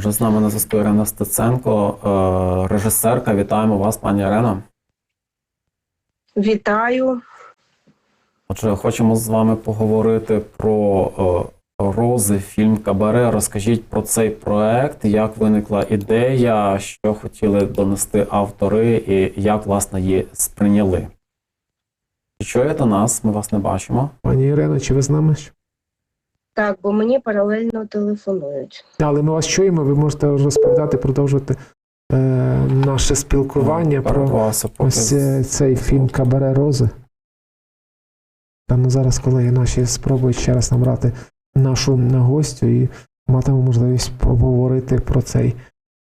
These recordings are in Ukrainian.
Отже, з нами на зв'язку Ірина Стеценко, е, режисерка. Вітаємо вас, пані Ірина. Вітаю. Отже, хочемо з вами поговорити про е, рози, фільм Кабаре. Розкажіть про цей проект, як виникла ідея, що хотіли донести автори, і як власне її сприйняли. Чи чуєте нас? Ми вас не бачимо. Пані Ірино, чи ви з нами? Так, бо мені паралельно телефонують. Але ми вас чуємо, ви можете розповідати, продовжувати е, наше спілкування про Перервався поки. ось е, цей фільм Кабаре Рози. Та ну зараз колеги наші спробують ще раз набрати нашу гостю і матимемо можливість обговорити про цей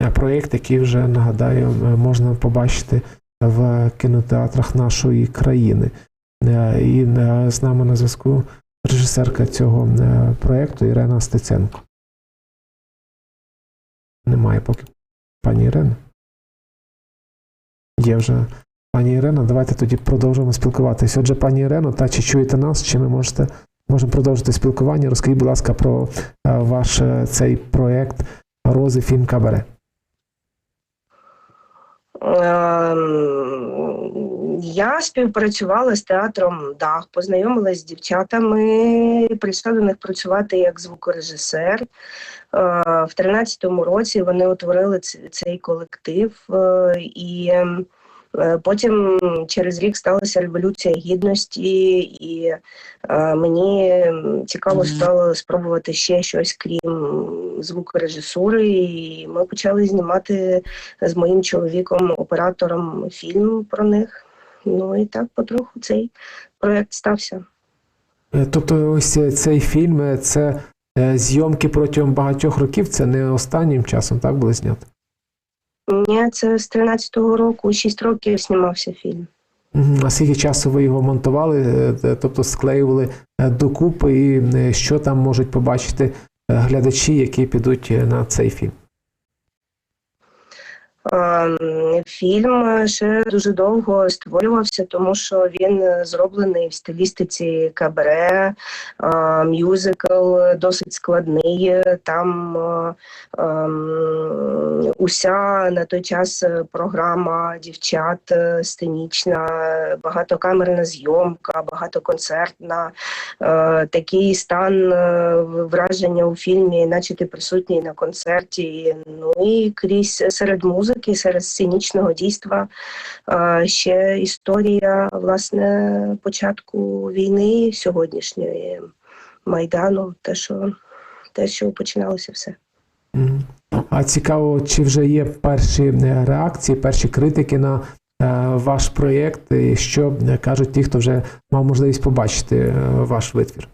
е, проєкт, який вже нагадаю, е, можна побачити в кінотеатрах нашої країни. І з нами на зв'язку режисерка цього е, проєкту Ірена Стеценко. Немає поки пані Ірини. Є вже пані Ірина. Давайте тоді продовжимо спілкуватися. Отже, пані Ірено, та чи чуєте нас, чи ми можете можемо продовжити спілкування? Розкажіть, будь ласка, про е, ваш е, цей проєкт Рози фільм Кабаре. Я співпрацювала з театром Дах, познайомилася з дівчатами, прийшла до них працювати як звукорежисер. Е, В 13-му році вони утворили цей колектив, е, і е, потім через рік сталася революція гідності, і мені цікаво стало спробувати ще щось крім звукорежисури. І ми почали знімати з моїм чоловіком, оператором, фільм про них. Ну і так потроху цей проект стався. Е, Тобто, ось цей фільм е, це е, зйомки протягом багатьох років, це не останнім часом, так були зняти? Ні, це з 13-го року, 6 років знімався фільм. А скільки часу ви його монтували, тобто склеювали докупи, і що там можуть побачити глядачі, які підуть на цей фільм? Ем, Фільм ще дуже довго створювався, тому що він зроблений в стилістиці кабаре, е, мюзикл досить складний. Там ем, уся на той час програма дівчат е, сценічна, багатокамерна зйомка, багатоконцертна. Е, Такий стан е, враження у фільмі, наче ти присутній на концерті. Ну і крізь серед музики, серед сценічного дійства ще історія власне початку війни сьогоднішньої Майдану, те, що те, що починалося все. А цікаво, чи вже є перші е, реакції, перші критики на е, ваш проєкт, і що е, кажуть ті, хто вже мав можливість побачити ваш витвір?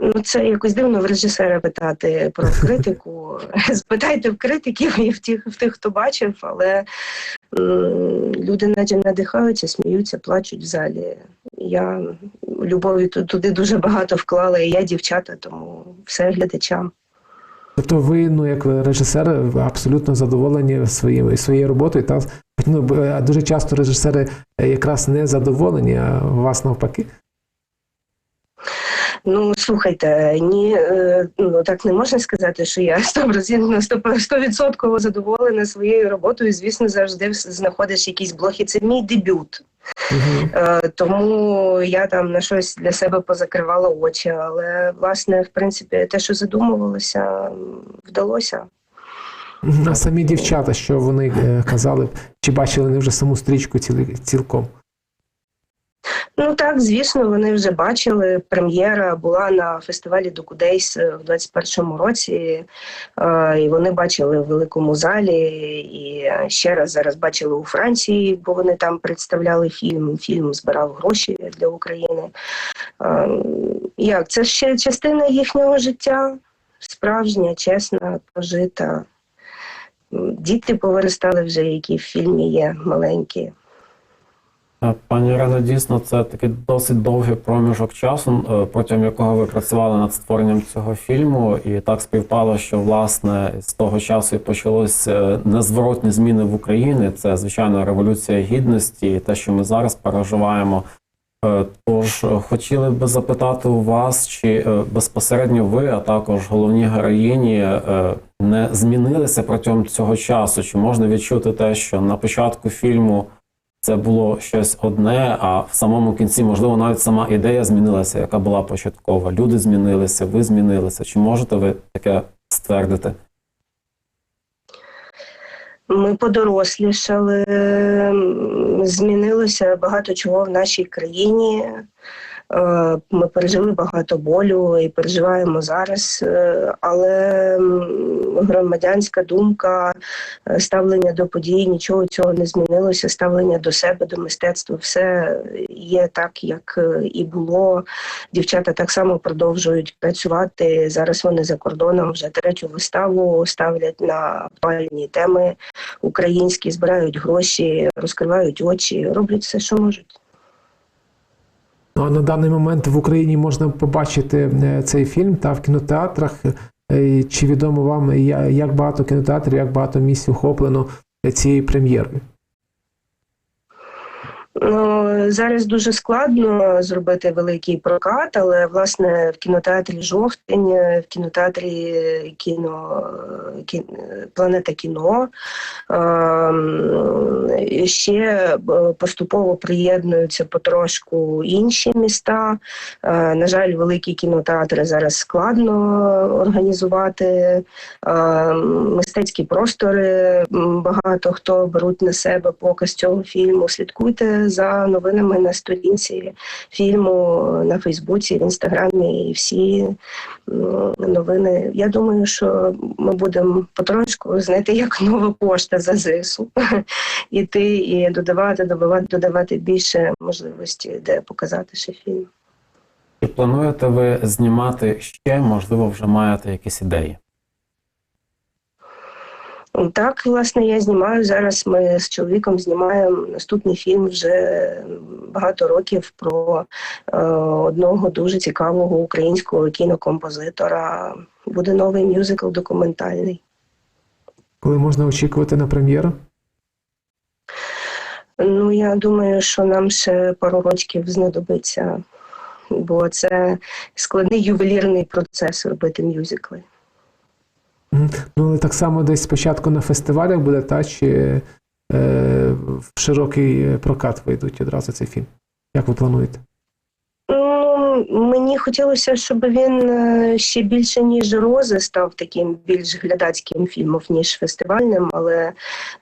Ну, це якось дивно в режисера питати про критику. Спитайте в критиків і в тих, в тих, хто бачив, але люди наче надихаються, сміються, плачуть в залі. Я любові туди дуже багато вклала, і я дівчата, тому все глядачам. Тобто ви, ну як режисер, абсолютно задоволені своєю своєю роботою. Та ну е, дуже часто режисери якраз не задоволені, а вас навпаки. Ну, слухайте, ні, е, ну так не можна сказати, що я 100% 100% задоволена своєю роботою. Звісно, завжди знаходиш якісь блохи. Це мій дебют. Мгм. Е, Тому я там на щось для себе позакривала очі. Але власне, в принципі, те, що задумувалося, вдалося. А самі дівчата, що вони е, казали, чи бачили вони вже саму стрічку ціли- цілком? Ну так, звісно, вони вже бачили. Прем'єра була на фестивалі Докудейс в 21-му році, е, і вони бачили в великому залі. І ще раз зараз бачили у Франції, бо вони там представляли фільм. Фільм збирав гроші для України. Е, Як це ще частина їхнього життя? Справжня, чесна, прожита. Діти повиростали вже, які в фільмі є маленькі. Е, Пані Ірино, дійсно, це такий досить довгий проміжок часу, е, протягом якого ви працювали над створенням цього фільму, і так співпало, що власне з того часу і почалось е, незворотні зміни в Україні. Це звичайно революція гідності, і те, що ми зараз переживаємо. Тож хотіли би запитати у вас, чи безпосередньо ви, а також головні героїні, не змінилися протягом цього часу? Чи можна відчути те, що на початку фільму це було щось одне, а в самому кінці, можливо, навіть сама ідея змінилася, яка була початкова? Люди змінилися, ви змінилися. Чи можете ви таке ствердити? Ми подорослішали, змінилося багато чого в нашій країні. Е, Ми пережили багато болю і переживаємо зараз, е, але громадянська думка, е, ставлення до подій, нічого цього не змінилося. Ставлення до себе, до мистецтва, все є так, як і було. Дівчата так само продовжують працювати. Зараз вони за кордоном вже третю виставу ставлять на актуальні теми українські, збирають гроші, розкривають очі, роблять все, що можуть. Ну а на даний момент в Україні можна побачити е, цей фільм та в кінотеатрах. Е, Чи відомо вам, як багато кінотеатрів, як багато місць охоплено цією прем'єрою? Ну, зараз дуже складно зробити великий прокат, але власне в кінотеатрі Жовтень, в кінотеатрі кіно кі, Планета кіно ем, ще е, поступово приєднуються потрошку інші міста. Е, На жаль, великі кінотеатри зараз складно організувати. Ем, Мистецькі простори багато хто беруть на себе показ цього фільму. Слідкуйте за новинами на сторінці фільму на Фейсбуці, в інстаграмі і всі новини. Я думаю, що ми будемо потрошку знаєте, як нова пошта за ЗСУ іти і додавати, додавати, додавати більше можливості, де показати ще фільм. Чи плануєте ви знімати ще, можливо, вже маєте якісь ідеї? Так, власне, я знімаю зараз. Ми з чоловіком знімаємо наступний фільм вже багато років про е, одного дуже цікавого українського кінокомпозитора. Буде новий мюзикл документальний. Коли можна очікувати на прем'єру? Ну, я думаю, що нам ще пару років знадобиться, бо це складний ювелірний процес робити мюзикли. Ну, але так само десь спочатку на фестивалях буде, та чи е, в широкий прокат вийдуть одразу цей фільм? Як ви плануєте? Ну, мені хотілося, щоб він е, ще більше, ніж рози, став таким більш глядацьким фільмом, ніж фестивальним, але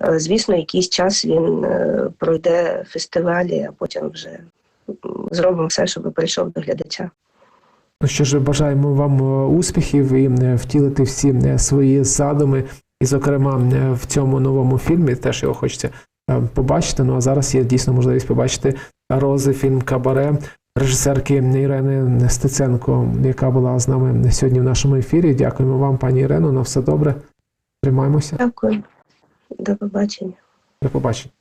е, звісно, якийсь час він е, пройде фестивалі, а потім вже зробимо все, щоб прийшов до глядача. Ну що ж, бажаємо вам е, успіхів і е, втілити всі е, свої задуми, і, зокрема, в цьому новому фільмі теж його хочеться побачити. Ну а зараз є дійсно можливість побачити рози, фільм Кабаре режисерки Ірени Стеценко, яка була з нами сьогодні в нашому ефірі. Дякуємо вам, пані Ірено. На все добре. Тримаємося. Дякую, до побачення. До побачення.